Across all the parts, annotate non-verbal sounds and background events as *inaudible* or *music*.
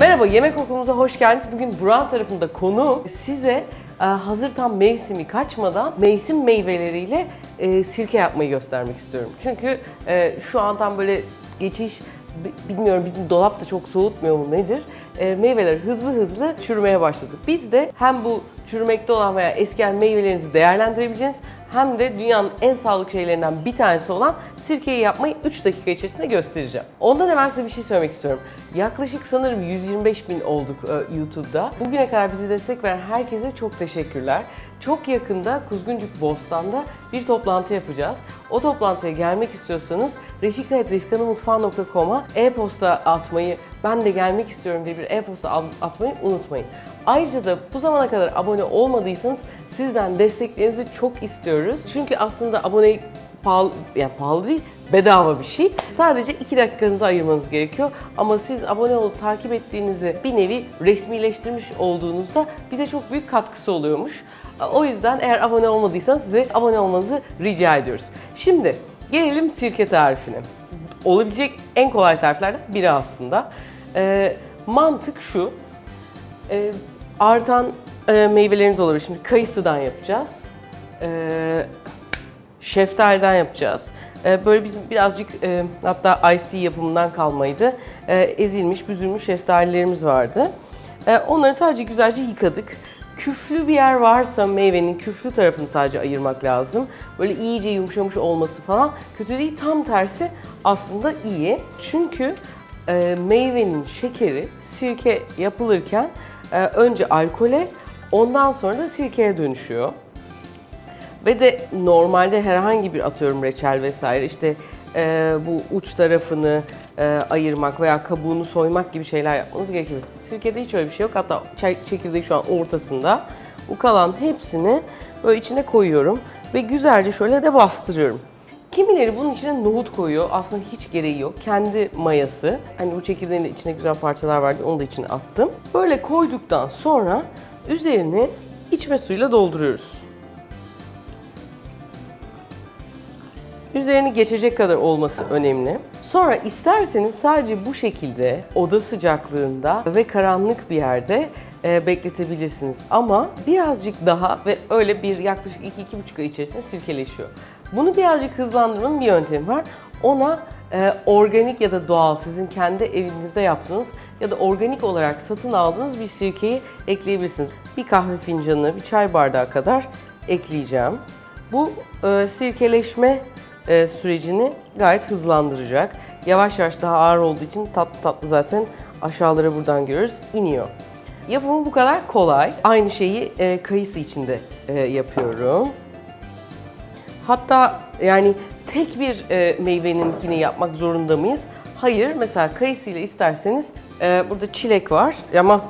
Merhaba, yemek okulumuza hoş geldiniz. Bugün Buran tarafında konu size e, hazır tam mevsimi kaçmadan mevsim meyveleriyle e, sirke yapmayı göstermek istiyorum. Çünkü e, şu an tam böyle geçiş, bi- bilmiyorum bizim dolap da çok soğutmuyor mu nedir? Meyveler hızlı hızlı çürümeye başladı. Biz de hem bu çürümekte olan veya eskiyen meyvelerinizi değerlendirebileceğiniz hem de dünyanın en sağlıklı şeylerinden bir tanesi olan sirkeyi yapmayı 3 dakika içerisinde göstereceğim. Ondan hemen size bir şey söylemek istiyorum. Yaklaşık sanırım 125 bin olduk e, YouTube'da. Bugüne kadar bize destek veren herkese çok teşekkürler. Çok yakında Kuzguncuk Bostan'da bir toplantı yapacağız. O toplantıya gelmek istiyorsanız refika.refikanımutfağı.com'a e-posta atmayı, ben de gelmek istiyorum diye bir e-posta at- atmayı unutmayın. Ayrıca da bu zamana kadar abone olmadıysanız sizden desteklerinizi çok istiyoruz. Çünkü aslında abone pahalı, yani pahalı değil, bedava bir şey. Sadece 2 dakikanızı ayırmanız gerekiyor. Ama siz abone olup takip ettiğinizi bir nevi resmileştirmiş olduğunuzda bize çok büyük katkısı oluyormuş. O yüzden eğer abone olmadıysanız size abone olmanızı rica ediyoruz. Şimdi gelelim sirke tarifine. Olabilecek en kolay tariflerden biri aslında. Ee, mantık şu. Ee, artan e, meyveleriniz olabilir. Şimdi kayısıdan yapacağız. Ee, şeftaliden yapacağız. Ee, böyle bizim birazcık e, hatta IC yapımından kalmaydı. Ee, ezilmiş, büzülmüş şeftalilerimiz vardı. Ee, onları sadece güzelce yıkadık. Küflü bir yer varsa meyvenin küflü tarafını sadece ayırmak lazım. Böyle iyice yumuşamış olması falan kötü değil. Tam tersi aslında iyi. Çünkü e, meyvenin şekeri sirke yapılırken e, önce alkole ondan sonra da sirkeye dönüşüyor. Ve de normalde herhangi bir atıyorum reçel vesaire işte e, bu uç tarafını e, ayırmak veya kabuğunu soymak gibi şeyler yapmanız gerekiyor. Sirkede hiç öyle bir şey yok. Hatta çekirdeği şu an ortasında. Bu kalan hepsini böyle içine koyuyorum ve güzelce şöyle de bastırıyorum. Kimileri bunun içine nohut koyuyor. Aslında hiç gereği yok. Kendi mayası. Hani bu çekirdeğin de içinde güzel parçalar vardı. Onu da içine attım. Böyle koyduktan sonra üzerini içme suyuyla dolduruyoruz. Üzerini geçecek kadar olması önemli. Sonra isterseniz sadece bu şekilde oda sıcaklığında ve karanlık bir yerde e, bekletebilirsiniz. Ama birazcık daha ve öyle bir yaklaşık 2-2,5 ay içerisinde sirkeleşiyor. Bunu birazcık hızlandırmanın bir yöntemi var. Ona e, organik ya da doğal sizin kendi evinizde yaptığınız ya da organik olarak satın aldığınız bir sirkeyi ekleyebilirsiniz. Bir kahve fincanı, bir çay bardağı kadar ekleyeceğim. Bu e, sirkeleşme e, sürecini gayet hızlandıracak. Yavaş yavaş daha ağır olduğu için tatlı tatlı zaten aşağılara buradan görüyoruz iniyor. Yapımı bu kadar kolay. Aynı şeyi e, kayısı için de e, yapıyorum. Hatta yani tek bir e, meyveninkini yapmak zorunda mıyız? Hayır. Mesela kayısı ile isterseniz e, burada çilek var ama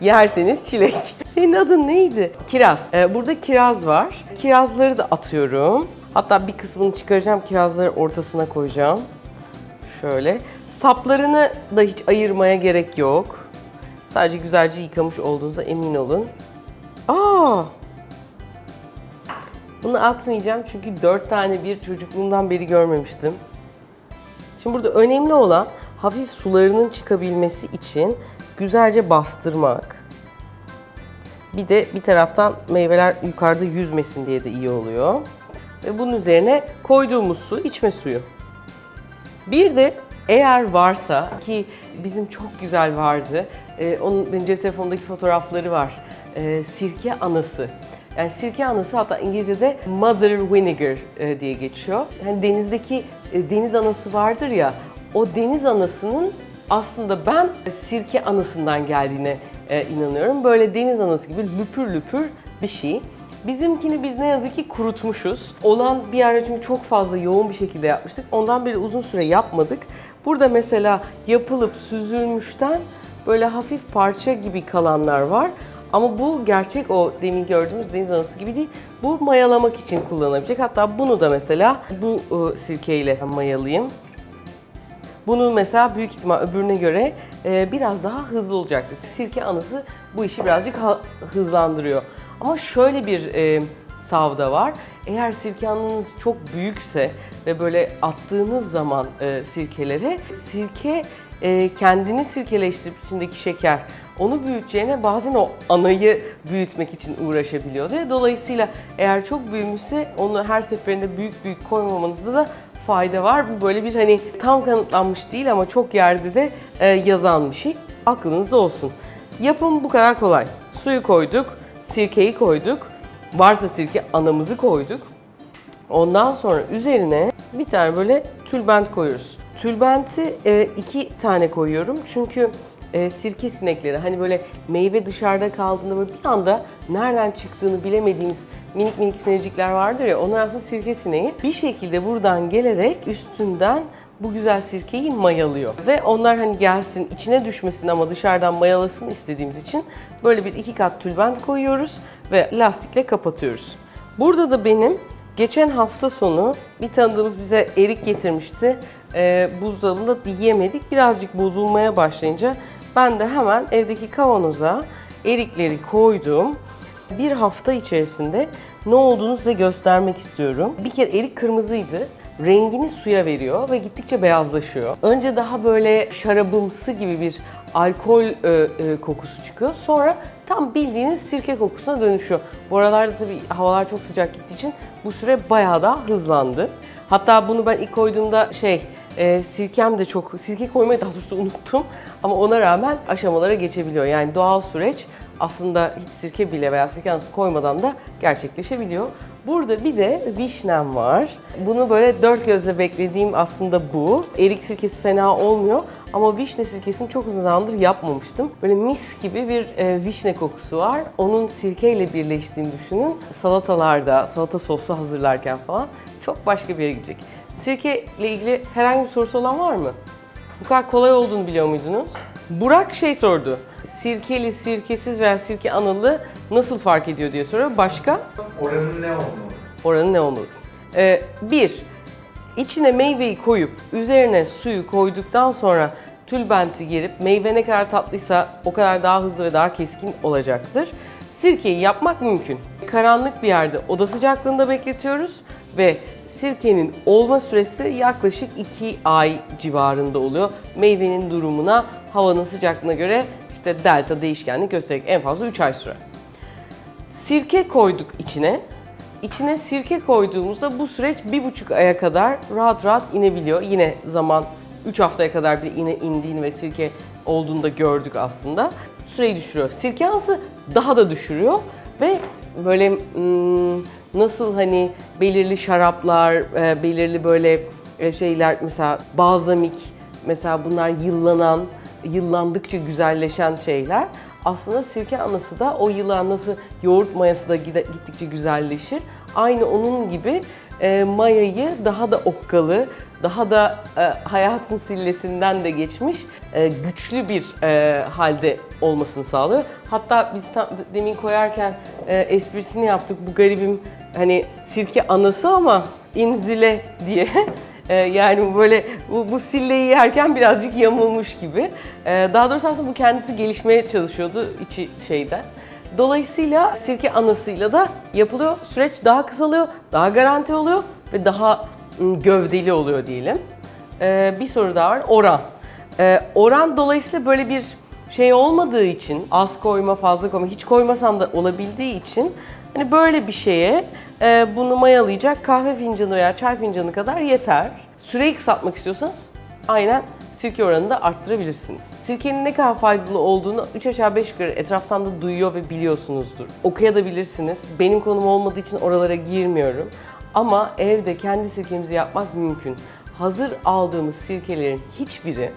yerseniz çilek. *laughs* Senin adın neydi? Kiraz. Ee, burada kiraz var. Kirazları da atıyorum. Hatta bir kısmını çıkaracağım, kirazları ortasına koyacağım. Şöyle. Saplarını da hiç ayırmaya gerek yok. Sadece güzelce yıkamış olduğunuza emin olun. Aa! Bunu atmayacağım çünkü dört tane bir çocukluğumdan beri görmemiştim. Şimdi burada önemli olan hafif sularının çıkabilmesi için güzelce bastırmak. Bir de bir taraftan meyveler yukarıda yüzmesin diye de iyi oluyor. Ve bunun üzerine koyduğumuz su içme suyu. Bir de eğer varsa ki bizim çok güzel vardı. e, onun benim cep telefonumdaki fotoğrafları var. E, sirke anası. Yani sirke anası hatta İngilizce'de mother vinegar e, diye geçiyor. Yani denizdeki e, deniz anası vardır ya. O deniz anasının aslında ben sirke anasından geldiğine e, inanıyorum. Böyle deniz anası gibi lüpür lüpür bir şey. Bizimkini biz ne yazık ki kurutmuşuz. Olan bir ara çünkü çok fazla yoğun bir şekilde yapmıştık. Ondan beri uzun süre yapmadık. Burada mesela yapılıp süzülmüşten böyle hafif parça gibi kalanlar var. Ama bu gerçek o demin gördüğümüz deniz anası gibi değil. Bu mayalamak için kullanabilecek. Hatta bunu da mesela bu e, sirkeyle mayalayayım. Bunu mesela büyük ihtimal öbürüne göre e, biraz daha hızlı olacaktır. Sirke anısı bu işi birazcık hızlandırıyor. Ama şöyle bir e, savda var. Eğer sirke anınız çok büyükse ve böyle attığınız zaman e, sirkelere sirke e, kendini sirkeleştirip içindeki şeker onu büyüteceğine bazen o anayı büyütmek için uğraşabiliyordu. Dolayısıyla eğer çok büyümüşse onu her seferinde büyük büyük koymamanızda da fayda var. Bu böyle bir hani tam kanıtlanmış değil ama çok yerde de e, yazan bir şey. Aklınızda olsun. Yapım bu kadar kolay. Suyu koyduk, sirkeyi koyduk. Varsa sirke anamızı koyduk. Ondan sonra üzerine bir tane böyle tülbent koyuyoruz. Tülbenti e, iki tane koyuyorum çünkü e, sirke sinekleri hani böyle meyve dışarıda kaldığında böyle bir anda nereden çıktığını bilemediğimiz minik minik sinecikler vardır ya onlar aslında sirke sineği. Bir şekilde buradan gelerek üstünden bu güzel sirkeyi mayalıyor. Ve onlar hani gelsin içine düşmesin ama dışarıdan mayalasın istediğimiz için böyle bir iki kat tülbent koyuyoruz ve lastikle kapatıyoruz. Burada da benim geçen hafta sonu bir tanıdığımız bize erik getirmişti. Ee, buzdolabında yiyemedik. Birazcık bozulmaya başlayınca ben de hemen evdeki kavanoza erikleri koydum. Bir hafta içerisinde ne olduğunu size göstermek istiyorum. Bir kere erik kırmızıydı. Rengini suya veriyor ve gittikçe beyazlaşıyor. Önce daha böyle şarabımsı gibi bir alkol e, e, kokusu çıkıyor. Sonra tam bildiğiniz sirke kokusuna dönüşüyor. Bu aralarda tabii havalar çok sıcak gittiği için bu süre bayağı daha hızlandı. Hatta bunu ben ilk koyduğumda şey e, sirkem de çok, sirke koymayı daha doğrusu unuttum. Ama ona rağmen aşamalara geçebiliyor. Yani doğal süreç aslında hiç sirke bile veya sirke anası koymadan da gerçekleşebiliyor. Burada bir de vişnem var. Bunu böyle dört gözle beklediğim aslında bu. Erik sirkesi fena olmuyor ama vişne sirkesini çok uzun zamandır yapmamıştım. Böyle mis gibi bir e, vişne kokusu var. Onun sirkeyle birleştiğini düşünün. Salatalarda, salata soslu hazırlarken falan çok başka bir yere gidecek. Sirke ile ilgili herhangi bir sorusu olan var mı? Bu kadar kolay olduğunu biliyor muydunuz? Burak şey sordu. Sirkeli, sirkesiz veya sirke analı nasıl fark ediyor diye soruyor. Başka? Oranın ne olmalı? Oranı ne olmalı? Ee, bir, içine meyveyi koyup üzerine suyu koyduktan sonra tülbenti gerip meyve ne kadar tatlıysa o kadar daha hızlı ve daha keskin olacaktır. Sirkeyi yapmak mümkün. Karanlık bir yerde oda sıcaklığında bekletiyoruz ve sirkenin olma süresi yaklaşık 2 ay civarında oluyor. Meyvenin durumuna, havanın sıcaklığına göre işte delta değişkenlik göstererek en fazla 3 ay sürer. Sirke koyduk içine. İçine sirke koyduğumuzda bu süreç bir buçuk aya kadar rahat rahat inebiliyor. Yine zaman 3 haftaya kadar bir ine indiğini ve sirke olduğunu da gördük aslında. Süreyi düşürüyor. Sirke anası daha da düşürüyor ve böyle hmm, nasıl hani belirli şaraplar, e, belirli böyle e, şeyler mesela balzamik mesela bunlar yıllanan, yıllandıkça güzelleşen şeyler. Aslında sirke anası da o yılan nasıl yoğurt mayası da gittikçe güzelleşir. Aynı onun gibi e, mayayı daha da okkalı, daha da e, hayatın sillesinden de geçmiş e, güçlü bir halde olmasını sağlıyor. Hatta biz tam demin koyarken e, esprisini yaptık. Bu garibim hani sirke anası ama inzile diye. *laughs* Yani böyle bu, bu silleyi yerken birazcık yamulmuş gibi. Daha doğrusu aslında bu kendisi gelişmeye çalışıyordu içi şeyden. Dolayısıyla sirke anasıyla da yapılıyor. Süreç daha kısalıyor, daha garanti oluyor ve daha ım, gövdeli oluyor diyelim. Ee, bir soru daha var. Oran. Ee, oran dolayısıyla böyle bir şey olmadığı için az koyma, fazla koyma, hiç koymasam da olabildiği için hani böyle bir şeye e, bunu mayalayacak kahve fincanı veya çay fincanı kadar yeter. Süreyi kısaltmak istiyorsanız aynen sirke oranını da arttırabilirsiniz. Sirkenin ne kadar faydalı olduğunu 3 aşağı 5 yukarı etraftan da duyuyor ve biliyorsunuzdur. Okuyabilirsiniz. Benim konum olmadığı için oralara girmiyorum. Ama evde kendi sirkemizi yapmak mümkün. Hazır aldığımız sirkelerin hiçbiri,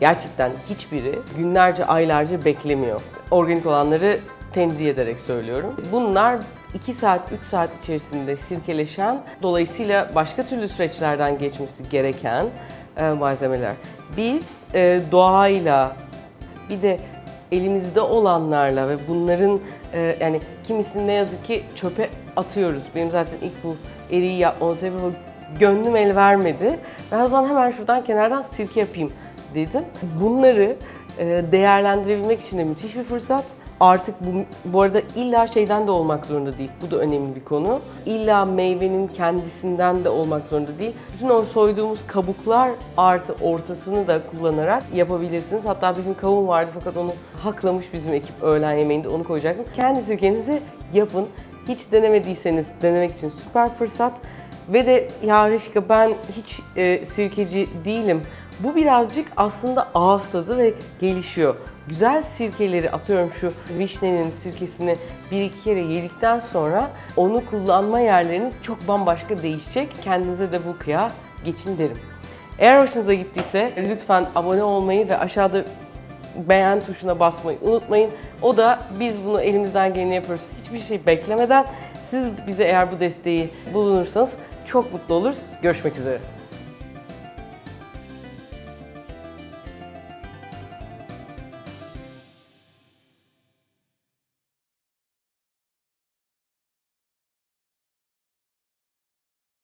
gerçekten hiçbiri günlerce, aylarca beklemiyor. Organik olanları tenzih ederek söylüyorum. Bunlar 2 saat, 3 saat içerisinde sirkeleşen, dolayısıyla başka türlü süreçlerden geçmesi gereken e, malzemeler. Biz e, doğayla bir de elimizde olanlarla ve bunların e, yani kimisini ne yazık ki çöpe atıyoruz. Benim zaten ilk bu eriği yapmamın sebebi gönlüm el vermedi. Ben o zaman hemen şuradan kenardan sirke yapayım dedim. Bunları e, değerlendirebilmek için de müthiş bir fırsat. Artık bu, bu arada illa şeyden de olmak zorunda değil. Bu da önemli bir konu. İlla meyvenin kendisinden de olmak zorunda değil. Bütün o soyduğumuz kabuklar artı ortasını da kullanarak yapabilirsiniz. Hatta bizim kavun vardı fakat onu haklamış bizim ekip öğlen yemeğinde onu koyacaktım. Kendi sirkenizi yapın. Hiç denemediyseniz denemek için süper fırsat. Ve de ya Reşka ben hiç e, sirkeci değilim. Bu birazcık aslında ağız tadı ve gelişiyor. Güzel sirkeleri atıyorum şu vişnenin sirkesini bir iki kere yedikten sonra onu kullanma yerleriniz çok bambaşka değişecek. Kendinize de bu kıya geçin derim. Eğer hoşunuza gittiyse lütfen abone olmayı ve aşağıda beğen tuşuna basmayı unutmayın. O da biz bunu elimizden geleni yapıyoruz. Hiçbir şey beklemeden siz bize eğer bu desteği bulunursanız çok mutlu oluruz. Görüşmek üzere.